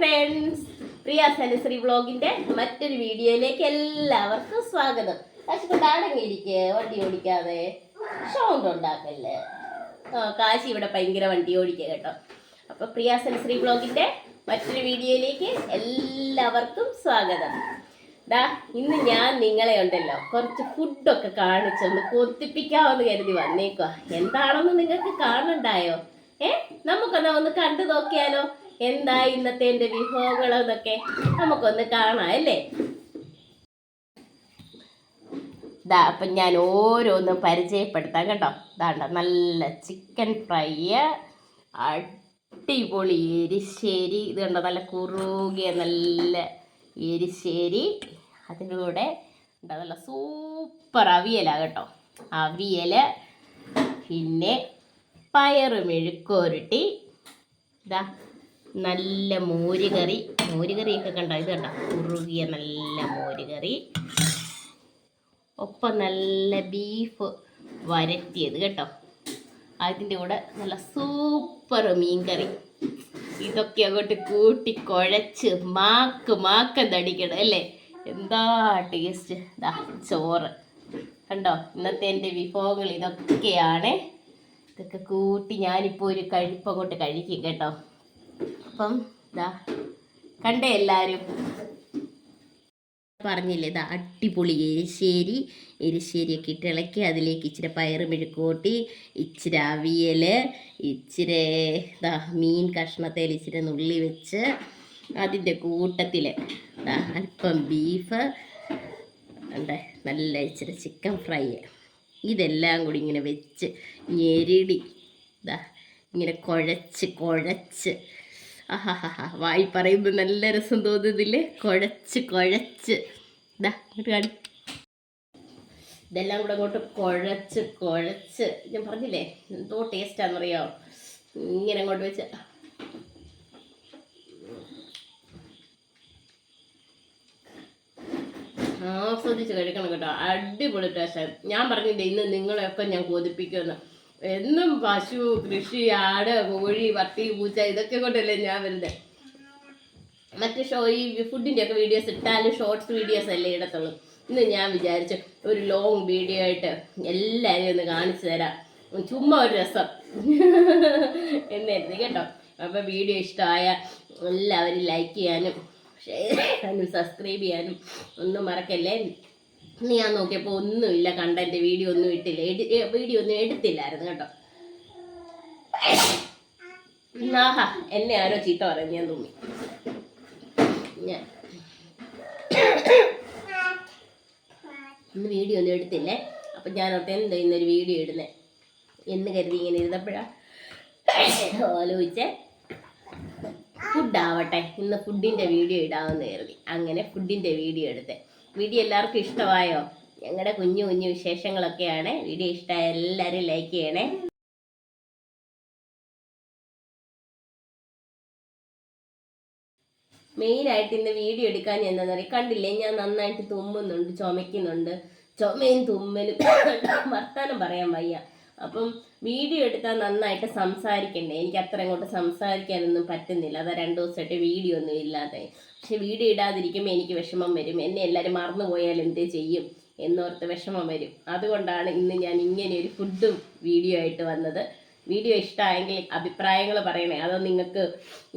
Friends പ്രിയ സനശ്രീ വ്ളോഗിന്റെ മറ്റൊരു വീഡിയോയിലേക്ക് എല്ലാവർക്കും സ്വാഗതം. കാശിക്കൊണ്ട് ഇരിക്കെ വണ്ടി ഓടിക്കാതെ. സൗണ്ട് ഉണ്ടാക്കല്ലേ? ആ കാശി ഇവിടെ ഭയങ്കര വണ്ടി ഓടിക്കുക കേട്ടോ. അപ്പൊ പ്രിയ സനശ്രീ വ്ളോഗിന്റെ മറ്റൊരു വീഡിയോയിലേക്ക് എല്ലാവർക്കും സ്വാഗതം. ദാ ഇന്ന് ഞാൻ നിങ്ങളെ ഉണ്ടല്ലോ കുറച്ച് ഫുഡൊക്കെ കാണിച്ചൊന്ന് കൊത്തിപ്പിക്കാമെന്ന് കരുതി വന്നേക്കുക എന്താണെന്ന് നിങ്ങൾക്ക് കാണണ്ടായോ? ഏ? നമുക്കൊന്ന് ഒന്ന് കണ്ടു നോക്കിയാലോ? എന്താ ഇന്നത്തെ എന്റെ വിഭവങ്ങളെന്നൊക്കെ നമുക്കൊന്ന് കാണാം അല്ലേ? ദാ അപ്പം ഞാൻ ഓരോന്നും പരിചയപ്പെടുത്താം കേട്ടോ. ദാണ്ട നല്ല ചിക്കൻ ഫ്രൈ അടിപൊളി എരിശ്ശേരി. ഇത് കണ്ടോ നല്ല കുറുകിയ നല്ല എരിശ്ശേരി. അതിലൂടെ എന്താ നല്ല സൂപ്പർ അവിയലാണ് കേട്ടോ. അവിയൽ പിന്നെ പയറ് മെഴുക്കുരട്ടി ഇതാ നല്ല മോരുകറി. മോരുകറിയൊക്കെ കണ്ടോ? ഇത് കണ്ടോ? കുറുകിയ നല്ല മോരുകറി. ഒപ്പം നല്ല ബീഫ് വരട്ടിയത് കേട്ടോ. അതിന്റെ കൂടെ നല്ല സൂപ്പർ മീൻകറി. ഇതൊക്കെ അങ്ങോട്ട് കൂട്ടി കുഴച്ച് മാക്ക് മാക്ക തടിക്കണം അല്ലേ? എന്താ ടേസ്റ്റ് ഇതാ ചോറ്. കണ്ടോ? ഇന്നത്തെ എന്റെ വിഭവങ്ങൾ ഇതൊക്കെയാണ്. ഇതൊക്കെ കൂട്ടി ഞാനിപ്പോൾ ഒരു കഴിപ്പ് അങ്ങോട്ട് കഴിക്കും കേട്ടോ. അപ്പം ഇതാ കണ്ടേ എല്ലാവരും പറഞ്ഞില്ലേ ഇതാ അടിപൊളി എരിശ്ശേരി. എരിശ്ശേരിയൊക്കെ ഇട്ട് ഇളക്കി അതിലേക്ക് ഇച്ചിരി പയറ് മെഴുക്കൂട്ടി ഇച്ചിരി അവിയൽ ഇച്ചിരി ഇതാ മീൻ കഷ്ണത്തേൽ ഇച്ചിരി നുള്ളി വെച്ച് അതിന്റെ കൂട്ടത്തിൽ അല്പം ബീഫ് ഉണ്ട് നല്ല ഇച്ചിരി ചിക്കൻ ഫ്രൈ. ഇതെല്ലാം കൂടി ഇങ്ങനെ വെച്ച് ഞെരിടി ഇതാ ഇങ്ങനെ കുഴച്ച് കുഴച്ച് വായി പറയുമ്പോൾ നല്ല രസം തോന്നുന്നില്ലേ? കുഴച്ച് കുഴച്ച്. ഇതാ ഇങ്ങോട്ട് കാണി ഇതെല്ലാം കൂടെ അങ്ങോട്ട് കുഴച്ച് കുഴച്ച്. ഞാൻ പറഞ്ഞില്ലേ? എന്തോ ടേസ്റ്റാണെന്നറിയാമോ ഇങ്ങനെ അങ്ങോട്ട് വെച്ച്. ആസ്വദിച്ച് കഴിക്കണം കേട്ടോ. അടിപൊളി ടേസ്റ്റാണ് ഞാൻ പറഞ്ഞില്ലേ ഇന്ന് നിങ്ങളെയൊക്കെ ഞാൻ കൊതിപ്പിക്കുമെന്ന്. എന്നും പശു കൃഷി ആട് കോഴി പട്ടി പൂച്ച ഇതൊക്കെ കൊണ്ടല്ലേ ഞാൻ വരുന്നത് മറ്റേ ഷോ ഈ ഫുഡിന്റെ ഒക്കെ വീഡിയോസ് ഇട്ടാലും ഷോർട്സ് വീഡിയോസ് അല്ലേ ഇടത്തുള്ളൂ. ഇന്ന് ഞാൻ വിചാരിച്ചു ഒരു ലോങ് വീഡിയോ ആയിട്ട് എല്ലാവരെയും ഒന്ന് കാണിച്ചു തരാം. ചുമ്മാ ഒരു രസം. എന്നായിരുന്നു കേട്ടോ. അപ്പോൾ വീഡിയോ ഇഷ്ടമായ എല്ലാവരും ലൈക്ക് ചെയ്യാനും ഷെയർ ചെയ്യാനും സബ്സ്ക്രൈബ് ചെയ്യാനും ഒന്നും മറക്കല്ലേ? ഞാൻ നോക്കിയപ്പോൾ ഒന്നുമില്ല കണ്ടന്റ് വീഡിയോ ഒന്നും ഇട്ടില്ല. വീഡിയോ ഒന്നും എടുത്തില്ലായിരുന്നു കേട്ടോ. ആഹാ എന്നെ ആരോ ചീത്ത പറയുന്നു ഞാൻ തോന്നി ഞാൻ ഇന്ന് വീഡിയോ ഒന്നും എടുത്തില്ലേ? അപ്പം ഞാൻ അവിടെ എന്താ ഇന്നൊരു വീഡിയോ ഇടുന്നേ? എന്ന് കരുതി ഇങ്ങനെ ഇരുന്നപ്പോഴാ ആലോചിച്ചേ. ഫുഡാവട്ടെ ഇന്ന് ഫുഡിന്റെ വീഡിയോ ഇടാമെന്ന് കരുതി. അങ്ങനെ ഫുഡിന്റെ വീഡിയോ എടുത്തേ. വീഡിയോ എല്ലാവർക്കും ഇഷ്ടമായോ? ഞങ്ങളുടെ കുഞ്ഞു കുഞ്ഞു വിശേഷങ്ങളൊക്കെയാണ്. വീഡിയോ ഇഷ്ടമായ എല്ലാവരും ലൈക്ക് ചെയ്യണേ. മെയിനായിട്ട് ഇന്ന് വീഡിയോ എടുക്കാൻ ഞാൻ എന്താ പറയുക കണ്ടില്ലേ? ഞാൻ നന്നായിട്ട് തുമ്മുന്നുണ്ട് ചുമയ്ക്കുന്നുണ്ട്. ചുമയും തുമ്മലും വർത്താനം പറയാൻ വയ്യ. അപ്പം വീഡിയോ എടുത്താൽ നന്നായിട്ട് സംസാരിക്കണ്ടേ? എനിക്ക് അത്ര അങ്ങോട്ട് സംസാരിക്കാനൊന്നും പറ്റുന്നില്ല. അതാ രണ്ടു ദിവസമായിട്ട് വീഡിയോ ഒന്നും ഇല്ലാതെ. പക്ഷെ വീഡിയോ ഇടാതിരിക്കുമ്പോൾ എനിക്ക് വിഷമം വരും. എന്നെ എല്ലാവരും മറന്നു പോയാൽ എന്ത് ചെയ്യും എന്നോർത്ത് വിഷമം വരും. അതുകൊണ്ടാണ് ഇന്ന് ഞാൻ ഇങ്ങനെ ഒരു ഫുഡ് വീഡിയോ ആയിട്ട് വന്നത്. വീഡിയോ ഇഷ്ടമായെങ്കിൽ അഭിപ്രായങ്ങൾ പറയണേ. അതോ നിങ്ങൾക്ക്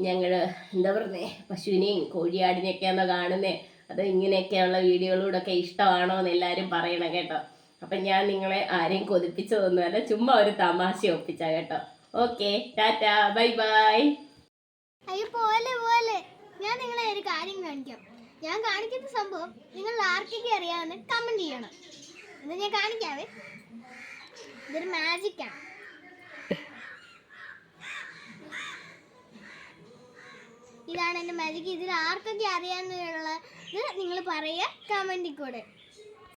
ഞങ്ങൾ എന്താ പറയുന്നത് പശുവിനെയും കോഴിയാടിനെയൊക്കെയാണോ കാണുന്നത് അതോ ഇങ്ങനെയൊക്കെയുള്ള വീഡിയോകളോടൊക്കെ ഇഷ്ടമാണോ എന്ന് എല്ലാവരും പറയണം കേട്ടോ. അപ്പം ഞാൻ നിങ്ങളെ ആരെയും കൊതിപ്പിച്ചതൊന്നുമല്ല ചുമ്മാ ഒരു തമാശ ഒപ്പിച്ച കേട്ടോ. Okay tata bye bye. അയ്യോ പോലെ പോലെ. ഞാൻ നിങ്ങളെ ഒരു കാര്യം കാണിക്കാം. ഞാൻ കാണിക്കുന്ന സംഭവം നിങ്ങൾ ആർക്കൊക്കെ അറിയാമെന്ന് കമന്റ് ചെയ്യണം. എന്നാൽ ഞാൻ കാണിക്കാവേ. ഇതൊരു മാജിക്കാണ് ഇതാണ് എന്റെ മാജിക് ഇതിൽ ആർക്കൊക്കെ അറിയാമെന്നുള്ളത് നിങ്ങൾ പറയുക കമന്റിൽ കൂടെ.